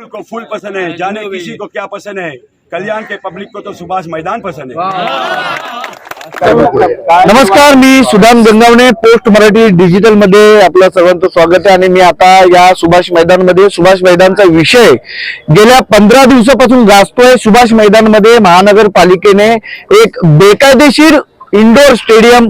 फूल को फूल पसंद है जाने किसी को क्या पसंद है। कल्याण के पब्लिक को तो सुभाष मैदान पसंद है। नमस्कार मी सुदाम गंगावणे पोस्ट मराठी डिजिटलमध्ये आपलं सर्वांचं स्वागत आहे. आणि मी आता या सुभाष मैदानमध्ये सुभाष मैदानचा विषय गेल्या पंधरा दिवसापासून गाजतोय. सुभाष मैदानमध्ये महानगरपालिकेने एक बेकायदेशीर इंडोर स्टेडियम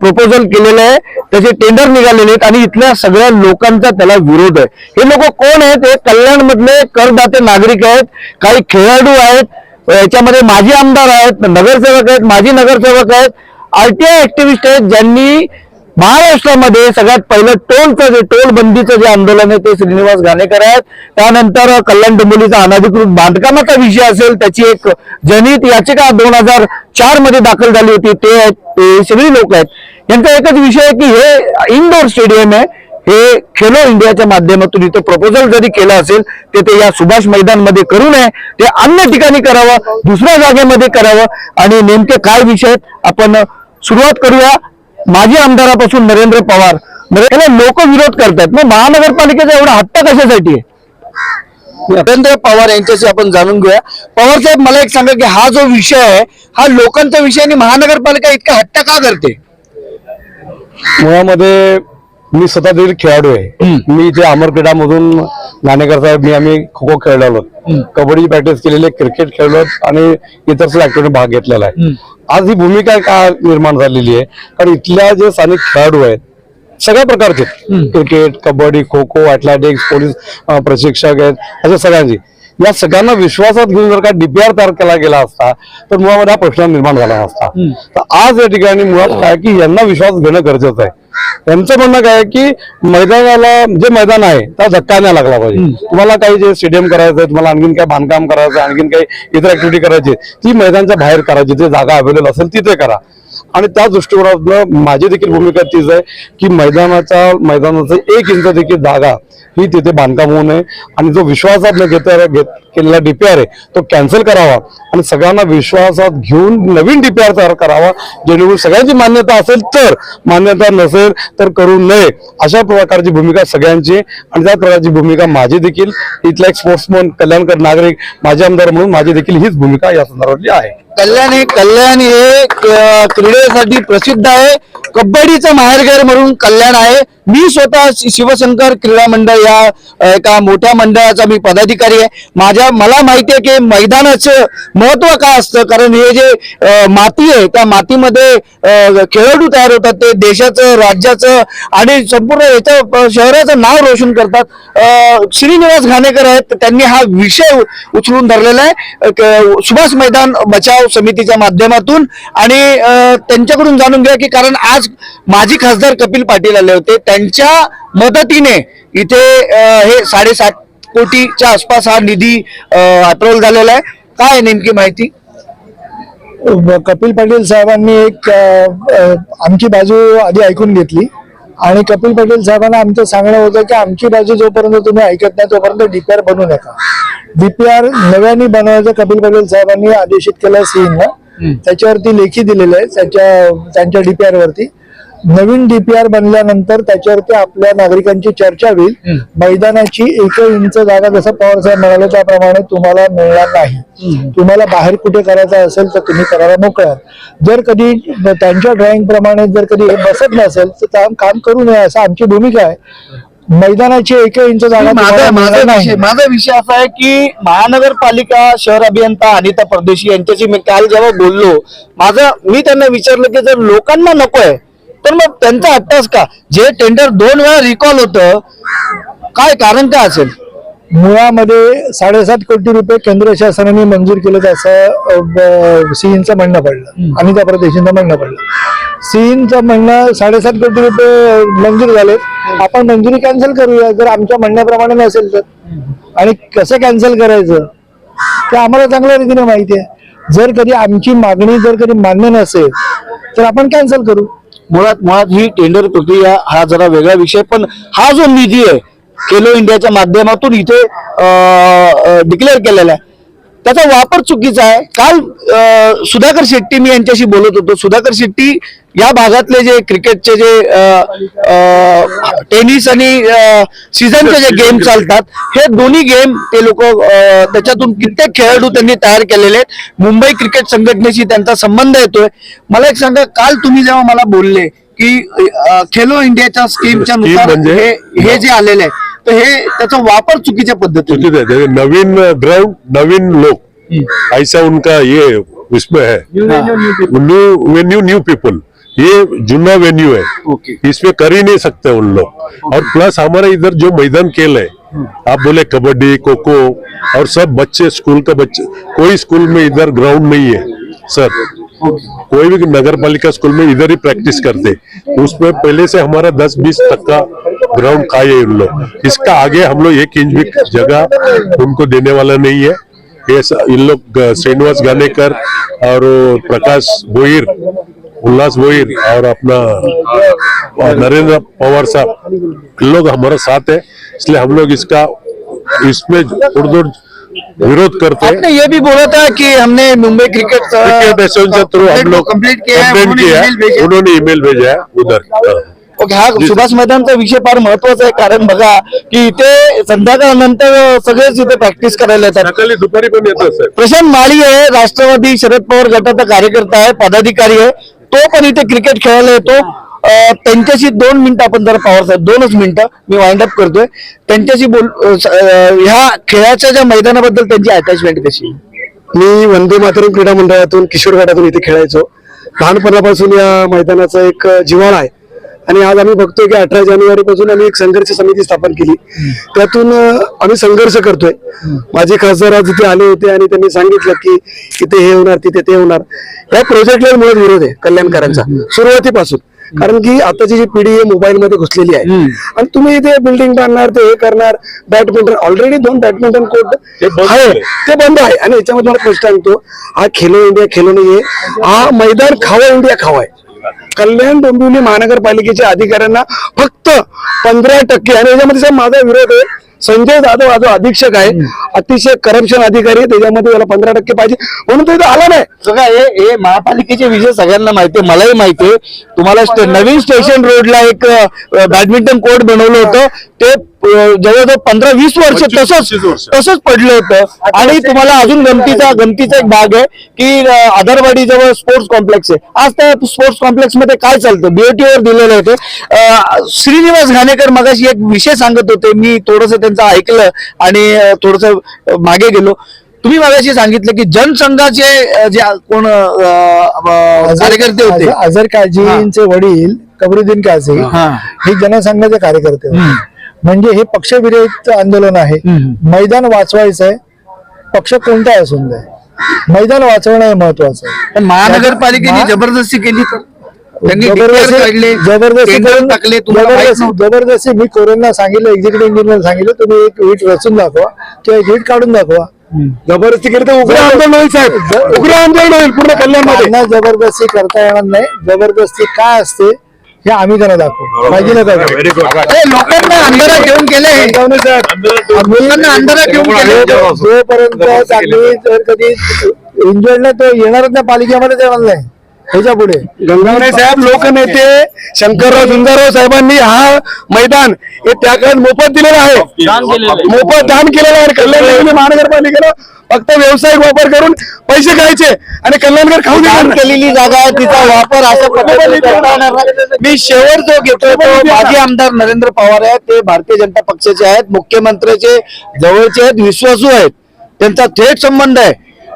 प्रपोजल केलेलं आहे. त्याचे टेंडर निघालेले आहेत आणि इथल्या सगळ्या लोकांचा त्याला विरोध आहे. हे लोक कोण आहेत? हे कल्याणमधले करदाते नागरिक आहेत काही खेळाडू आहेत याच्यामध्ये माजी आमदार आहेत नगरसेवक आहेत माजी नगरसेवक आहेत. आरटीआय ऍक्टिव्हिस्ट आहेत ज्यांनी महाराष्ट्रामध्ये सगळ्यात पहिलं टोलचं जे टोल बंदीचं जे आंदोलन आहे ते श्रीनिवास घाणेकर आहेत. त्यानंतर कल्याण डोंबिवलीचा अनाधिकृत बांधकामाचा विषय असेल त्याची एक जनहित याचिका दोन हजार चारमध्ये दाखल झाली होती. ते आहेत ते सगळी लोक आहेत. यांचा एकच विषय आहे की हे इंडोर स्टेडियम आहे. हे खेलो इंडियाच्या माध्यमातून इथं प्रपोजल जरी केलं असेल ते ते या सुभाष मैदानमध्ये करू नये. ते अन्य ठिकाणी करावं दुसऱ्या जागेमध्ये करावं. आणि नेमके काय विषय आहेत आपण सुरुवात करूया. माजी आमदारापासून नरेंद्र पवार लोक विरोध करतात मग महानगरपालिकेचा एवढा हट्ट कशासाठी आहे? नरेंद्र पवार यांच्याशी आपण जाणून घेऊया. पवार साहेब मला एक सांगा की हा जो विषय आहे हा लोकांचा विषय आणि महानगरपालिका इतका हट्ट का करते मुळामध्ये मी स्वतः देखील खेळाडू आहे. मी इथे अमर क्रीडा मधून नाणेकर साहेब मी आम्ही खो खो खेळलो कबड्डी प्रॅक्टिस केलेली आहे, क्रिकेट खेळलो आणि इतर सुद्धा ऍक्टिव्हिटी भाग घेतलेला आहे. आज ही भूमिका का निर्माण झालेली आहे? कारण इथल्या जे स्थानिक खेळाडू आहेत सगळ्या प्रकारचे cricket kabaddi kho kho athletics police प्रशिक्षक आहेत अशा सगळ्यांची. या सगळ्यांना विश्वासात घेऊन जर का डीपीआर तयार केला गेला असता तर मुळामध्ये हा प्रश्न निर्माण झाला नसता. तर आज या ठिकाणी मुळात काय की यांना विश्वास घेणं गरजेचं आहे. यांचं म्हणणं काय आहे की मैदानाला जे मैदान आहे त्याला धक्का नाही लागला पाहिजे. तुम्हाला काही जे स्टेडियम करायचं आहे तुम्हाला आणखीन काय बांधकाम करायचं आहे, आणखीन काही इतर ऍक्टिव्हिटी करायची ती मैदानच्या बाहेर करा जिथे जागा अवेलेबल असेल तिथे करा. आणि त्या दृष्टिकोनातनं माझी देखील भूमिका तीच आहे की मैदानाचा मैदानाचं एक इंच देखील जागा ही तिथे बांधकाम होऊ नये. आणि जो विश्वासात न घेता घेत केलेला डीपीआर आहे तो कॅन्सल करावा. आणि सगळ्यांना विश्वासात घेऊन नवीन डीपीआर तयार करावा. जेणेकरून सगळ्यांची मान्यता असेल तर मान्यता नसेल तर करू नये. अशा प्रकारची भूमिका सगळ्यांची आणि त्या प्रकारची भूमिका माझी देखील. इथला एक स्पोर्ट्समन कल्याणकर नागरिक माझे आमदार म्हणून माझी देखील हीच भूमिका या संदर्भातली आहे. कल्याण हे कल्याण हे क्रीडेसाठी प्रसिद्ध आहे. कबड्डीचं माहेरघर म्हणून कल्याण आहे. मी स्वतः शिवशंकर क्रीडा मंडळ या एका मोठ्या मंडळाचा मी पदाधिकारी आहे. माझ्या मला माहिती आहे की मैदानाचं महत्त्व काय असतं? कारण हे जे माती आहे त्या मातीमध्ये खेळाडू तयार होतात. ते देशाचं राज्याचं आणि संपूर्ण याचं शहराचं नाव रोशन करतात. श्रीनिवास घाणेकर आहेत. त्यांनी हा विषय उचलून धरलेला आहे. सुभाष मैदान बचाव समितीच्या माध्यमातून आणि त्यांच्याकडून जाणून घ्या की कारण आज माजी खासदार कपिल पाटील आले होते. त्यांच्या मदतीने इथे हे साडेसात कोटीच्या आसपास हा निधी अप्रोल झालेला आहे. काय नेमकी माहिती? कपिल पाटील साहेबांनी एक आमची बाजू आधी ऐकून घेतली. आणि कपिल पाटील साहेबांना आमचं सांगणं होतं की आमची बाजू जोपर्यंत तुम्ही ऐकत नाही तोपर्यंत डीपीआर बनवू नका. डीपीआर नव्याने बनवायचं कपिल पाटील साहेबांनी आदेशित केलं सीईना त्याच्यावरती लेखी दिलेलं आहे त्याच्या त्यांच्या डीपीआर वरती. नवीन डीपीआर बनल्यानंतर त्याच्यावरती आपल्या नागरिकांची चर्चा होईल. मैदानाची एक इंच जागा जसं पवार साहेब म्हणाले त्याप्रमाणे तुम्हाला मिळणार नाही. तुम्हाला बाहेर कुठे करायचं असेल तर तुम्ही करायला मोकळे. आहात. जर कधी त्यांच्या ड्रॉइंग प्रमाणे जर कधी हे बसत नसेल तर काम काम करू नये असं आमची भूमिका आहे. मैदानाची एक इंच जागा माझा विषय असा आहे की महानगरपालिका शहर अभियंता अनिता परदेशी यांच्याशी मी काल जेव्हा बोललो माझं मी त्यांना विचारलं की जर लोकांना नको आहे तर मग त्यांचा हट्टाच का? जे टेंडर दोन वेळा रिकॉल होतं काय कारण काय असेल? मुळामध्ये साडेसात कोटी रुपये केंद्र शासनाने मंजूर केलं असं सीईनचं म्हणणं पडलं. अनिता परदेशींचं म्हणणं पडलं. सीईनचं म्हणणं साडेसात कोटी रुपये मंजूर झाले आपण मंजुरी कॅन्सल करूया जर आमच्या म्हणण्याप्रमाणे नसेल तर. आणि कसं कॅन्सल करायचं? ते आम्हाला चांगल्या रीतीने माहिती आहे. जर कधी आमची मागणी जर कधी मान्य नसेल तर आपण कॅन्सल करू. मुळात मुळात ही टेंडर प्रक्रिया हा जरा वेगळा विषय पण हा जो निधी आहे खेलो इंडियाच्या माध्यमातून इथे डिक्लेअर केलेला आहे. त्याचा वापर चुकीचा आहे. काल सुधाकर शेट्टी मी यांच्याशी बोलत होतो. सुधाकर शेट्टी या भागातले जे क्रिकेटचे जे टेनिस आणि सीझनचे जे गेम चालतात हे दोन्ही गेम ते लोक त्याच्यातून कित्येक खेळाडू त्यांनी तयार केलेले आहेत. मुंबई क्रिकेट संघटनेशी त्यांचा संबंध येतोय. मला एक सांगा काल तुम्ही जेव्हा मला बोलले की खेलो इंडियाच्या स्कीमच्या नुसार म्हणजे- हे जे आलेलं आहे तर हे त्याचा वापर चुकीच्या पद्धतीने. चुकी है नवीन ग्राउंड नवीन लोग ऐसा उनका ये उसमें है. न्यू वेन्यू न्यू पीपल ये जुना वेन्यू है. ओके इसमें कर ही नहीं सकते उन लोग. और प्लस हमारे इधर जो मैदान खेल है आप बोले कबड्डी खो खो और सब बच्चे स्कूल का बच्चे कोई स्कूल में इधर ग्राउंड नहीं है सर कोई भी नगर पालिका स्कूल में इधर ही प्रैक्टिस करते. उसमें पहले से हमारा 10-20 तक का ग्राउंड खाए है उन लोग। इसका आगे हम लोग एक इंच भी जगह उनको देने वाला नहीं है। ये इन लोग श्रीनिवास गानेकर और प्रकाश बोहिर उल्लास बोहिर और अपना नरेंद्र पवार साहब इन लोग हमारा साथ है। इसलिए हम लोग इसका इसमें थोड़ी विरोध करते हैं। ये भी बोला था कि हमने मुंबई क्रिकेट क्रिकेट एसोसिएशन के थ्रू हम लोग कंप्लीट किया उन्होंने ईमेल भेजा है उधर। ओके हा सुभाष मैदानचा विषय फार महत्त्वाचा आहे कारण बघा की इथे संध्याकाळनंतर सगळेच इथे प्रॅक्टिस करायला येतात. सकाळी दुपारी पण येतात सर. प्रशांत माळी आहे राष्ट्रवादी शरद पवार गटाचा कार्यकर्ता आहे पदाधिकारी आहे. तो पण इथे क्रिकेट खेळायला येतो. अं, त्यांच्याशी दोन मिनिटं आपण जरा पवार साहेब दोनच मिनिटं मी वाइंड अप करतोय. त्यांच्याशी बोल अं, स- अं, ह्या खेळाच्या ज्या मैदानाबद्दल त्यांची अटॅचमेंट कशी? आहे? मी वंदे मातरम क्रीडा मंडळातून किशोर गटातून इथे खेळायचो. लहानपणापासून या मैदानाचा एक जिव्हाळा आहे. आणि आज आम्ही बघतोय की अठरा जानेवारी पासून आम्ही एक संघर्ष समिती स्थापन केली. त्यातून आम्ही संघर्ष करतोय. माझे खासदार आज इथे आले होते आणि त्यांनी सांगितलं की इथे हे होणार तिथे ते होणार. या प्रोजेक्टला मुळात विरोध आहे कल्याणकरांचा सुरुवातीपासून. कारण की आताची जी पिढी आहे मोबाईल मध्ये घुसलेली आहे. आणि तुम्ही इथे बिल्डिंग बांधणार ते हे करणार बॅडमिंटन ऑलरेडी दोन बॅडमिंटन कोर्ट आहे. ते बंद आहे. आणि याच्यामध्ये मला प्रश्न सांगतो हा खेलो इंडिया खेलो नाहीये. हा मैदान खावा इंडिया खावा आहे. कल्याण डोंबिवली महानगरपालिकेच्या अधिकाऱ्यांना फक्त पंधरा टक्के. आणि याच्यामध्ये साहेब माझा विरोध आहे. संजय जाधव हा जो अधीक्षक आहे अतिशय करप्शन अधिकारी आहे. त्याच्यामध्ये त्याला पंधरा टक्के पाहिजे. म्हणून तो इथं आला नाही. बघा हे हे महापालिकेचे विषय सगळ्यांना माहिती आहे मलाही माहिती आहे. तुम्हाला स्टे- नवीन स्टेशन रोडला एक अ, बॅडमिंटन कोर्ट बनवलं होतं. ते जवळजवळ पंधरा वीस वर्ष तसंच. तसंच पडलं होतं. आणि तुम्हाला अजून गमतीचा गमतीचा एक भाग आहे की आधारवाडी जवळ स्पोर्ट्स कॉम्प्लेक्स आहे. आज त्या स्पोर्ट्स कॉम्प्लेक्समध्ये काय चालतं? BOT वर दिलेलं होतं. श्रीनिवास घाणेकर मगाशी एक विषय सांगत होते. मी थोडस त्यांचं ऐकलं आणि थोडस मागे गेलो. तुम्ही मगाशी सांगितलं की जनसंघाचे जे कोण कार्यकर्ते होते. अझर- काझींचे वडील कबरुद्दीन काझी हा. हे जनसंघाचे कार्यकर्ते होते. म्हणजे हे पक्षविरहित आंदोलन आहे. मैदान वाचवायचं आहे. पक्ष कोणता असून दे. मैदान वाचवणं हे महत्वाचं आहे. पण महानगरपालिकेने महा- जबरदस्ती केली तर? जबरदस्ती काढले जबरदस्ती मी कोरेंना सांगितलं एक्झिक्युटिव्ह इंजिनियर सांगितलं तुम्ही एक वीट रचून दाखवा किंवा एक वीट काढून दाखवा. जबरदस्ती केली तर उग्र आंदोलन होईल साहेब. उग्र आंदोलन होईल पूर्ण कल्याणमध्ये. जबरदस्ती करता येणार नाही. जबरदस्ती काय असते? हे आम्ही त्यांना दाखवू. पाहिजे ना दाखवू. गुड हे लोकांना अंधारात घेऊन गेले लोकांना अंधारात घेऊन गेले. जो- जोपर्यंत चांगली जर कधी इंजर्ड नाही तो येणारच नाही पालिकेमध्ये येणार नाही. ह्याच्या पुढे. गंगावणे साहेब लोकनेते शंकरराव झुंजारराव साहेबांनी हा मैदान हे त्या काळात मोफत दिलेलं आहे. मोफत दान केलेलं आहे. कल्याण डोंबिवली महानगरपालिकेला फक्त व्यावसायिक वापर करून पैसे खायचे आणि कल्याणकर खाऊ दान केलेली जागा आहे तिचा वापर अशा पद्धतीने करता येणार नाही. मी शेवट जो घेतोय तो माजी आमदार नरेंद्र पवार आहेत ते भारतीय जनता पक्षाचे आहेत मुख्यमंत्र्याचे जवळचे आहेत विश्वासू आहेत. त्यांचा थेट संबंध आहे.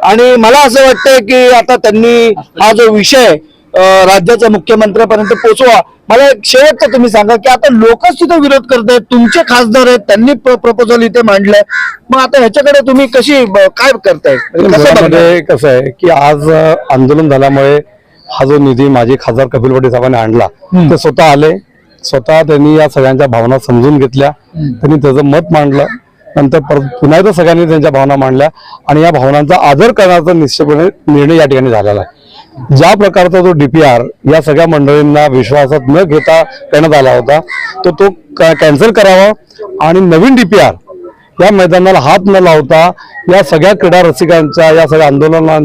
आणि मला असं वाटतंय की आता त्यांनी हा जो विषय राज्याच्या मुख्यमंत्र्यापर्यंत पोहोचवा मला एक शेवटचं तुम्ही सांगा की आता लोकच तिथे विरोध करतायत तुमचे खासदार आहेत त्यांनी प्रपोजल इथे मांडलंय. मग आता ह्याच्याकडे तुम्ही कशी काय करताय? कसं? मुळामध्ये कसं आहे की आज आंदोलन झाल्यामुळे हा जो निधी माजी खासदार कपिल पाटील साहेबांनी आणला ते स्वतः आले स्वतः त्यांनी या सगळ्यांच्या भावना समजून घेतल्या त्यांनी त्याचं मत मांडलं नंतर परत पुन्हा एकदा सगळ्यांनी त्यांच्या भावना मांडल्या आणि या भावनांचा आदर करण्याचा निश्चितपणे निर्णय या ठिकाणी झालेला आहे. ज्या प्रकारचा जो डीपीआर या सगळ्या मंडळींना विश्वासात न घेता करण्यात आला होता तो तो कॅन्सल करावा आणि नवीन डीपीआर या मैदानाला हात न लावता या सगळ्या क्रीडा रसिकांच्या या सगळ्या आंदोलना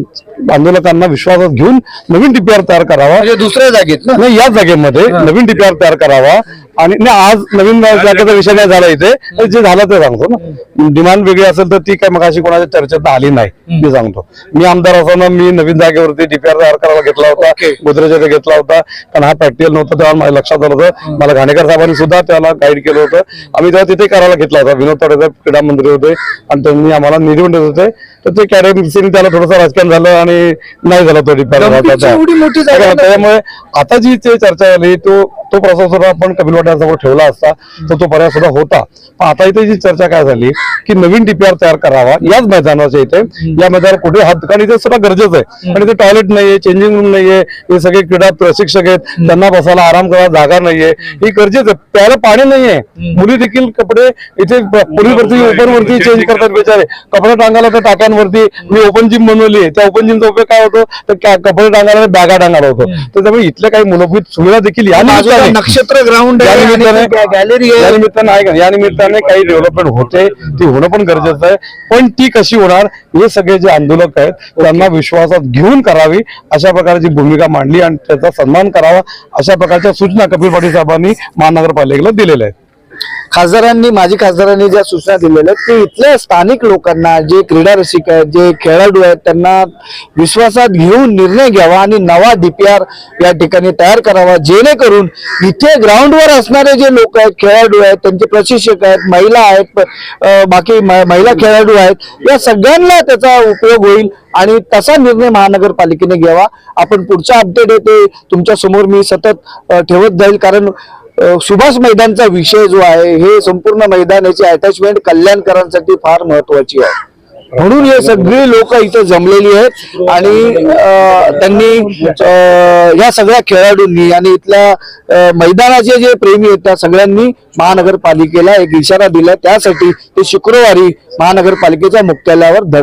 आंदोलकांना विश्वासात घेऊन नवीन डीपीआर तयार करावा. म्हणजे दुसऱ्या जागेत ना? नाही याच जागेमध्ये नवीन डीपीआर तयार करावा. आणि नाही आज नवीन जागेचा विषय नाही झाला इथे. तर जे झालं ते सांगतो ना. डिमांड वेगळी असेल तर ती काय मग अशी कोणाच्या चर्चेत आली नाही. मी सांगतो. मी आमदार असताना मी नवीन जागेवरती डीपीआर तयार करायला घेतला होता. गोदरेजकडे घेतला होता. कारण हा प्रॅक्टिकल नव्हता तेव्हा माझ्या लक्षात आलं होतं. मला घाणेकर साहेबांनी सुद्धा त्याला गाईड केलं होतं. आम्ही तेव्हा तिथे करायला घेतला होता. विनोद साहेब क्रीडा मंत्री होते. आणि त्यांनी आम्हाला निधी पण देत होते. तर ते कॅरेन्सीने त्याला थोडंसं राजकारण झालं आणि नाही झालं तो डीपीआर. त्यामुळे आता जी ते चर्चा झाली तो तो प्रस्ताव आपण कपिल वाट्यांसमोर ठेवला असता तर तो पर्याय सुद्धा होता. पण आता इथे जी चर्चा काय झाली की नवीन डीपीआर तयार करावा याच मैदानाच्या इथे या मैदानात कुठे हात कारण इथे सुद्धा गरजेचं आहे. आणि इथे टॉयलेट नाहीये चेंजिंग रूम नाहीये हे सगळे क्रीडा प्रशिक्षक आहेत त्यांना बसायला आराम करायला जागा नाहीये. ही गरजेचं आहे. प्यायला पाणी नाहीये. मुली देखील कपडे इथे पोलीस भरती ओपन वरती चेंज करतात बिचारे. कपडे टांगायला त्या टाक्यांवरती. मी ओपन जिम बनवली त्या ओपन जिमचा उपयोग काय होतो? तर कपडे टांगायला बॅगा टांगायला होतो. तर त्यामुळे इथल्या काही मूलभूत सुविधा देखील या नक्षत्र ग्राउंड या निमित्ताने गॅलरी या निमित्ताने आहे का? या निमित्ताने काही डेव्हलपमेंट होते. ती होणं पण गरजेचं आहे. पण ती कशी होणार हे सगळे जे आंदोलक आहेत त्यांना विश्वासात घेऊन करावी अशा प्रकारची भूमिका मांडली आणि त्याचा सन्मान करावा अशा प्रकारच्या सूचना कपिल पाटील साहेबांनी महानगरपालिकेला दिलेल्या आहेत. खासदारांनी माजी खासदारांनी ज्या सूचना दिलेल्या आहेत ते इथल्या स्थानिक लोकांना जे क्रीडा रसिक आहेत जे खेळाडू आहेत त्यांना विश्वासात घेऊन निर्णय घ्यावा आणि नवा डीपीआर या ठिकाणी तयार करावा जेणेकरून इथे ग्राउंडवर असणारे जे लोक आहेत खेळाडू आहेत त्यांचे प्रशिक्षक आहेत महिला आहेत बाकी महिला खेळाडू आहेत या सगळ्यांना त्याचा उपयोग होईल आणि तसा निर्णय महानगरपालिकेने घ्यावा. आपण पुढचा अपडेट येते तुमच्यासमोर मी सतत ठेवत जाईल कारण सुभाष मैदानचा विषय जो आहे हे संपूर्ण मैदान याची अटॅचमेंट कल्याणकरांसाठी फार महत्वाची आहे. म्हणून हे सगळी लोक इथे जमलेली आहेत आणि त्यांनी या सगळ्या खेळाडूंनी आणि इथल्या मैदानाचे जे प्रेमी आहेत त्या सगळ्यांनी महानगरपालिकेला एक इशारा दिला. त्यासाठी ते शुक्रवारी महानगरपालिकेच्या मुख्यालयावर धडक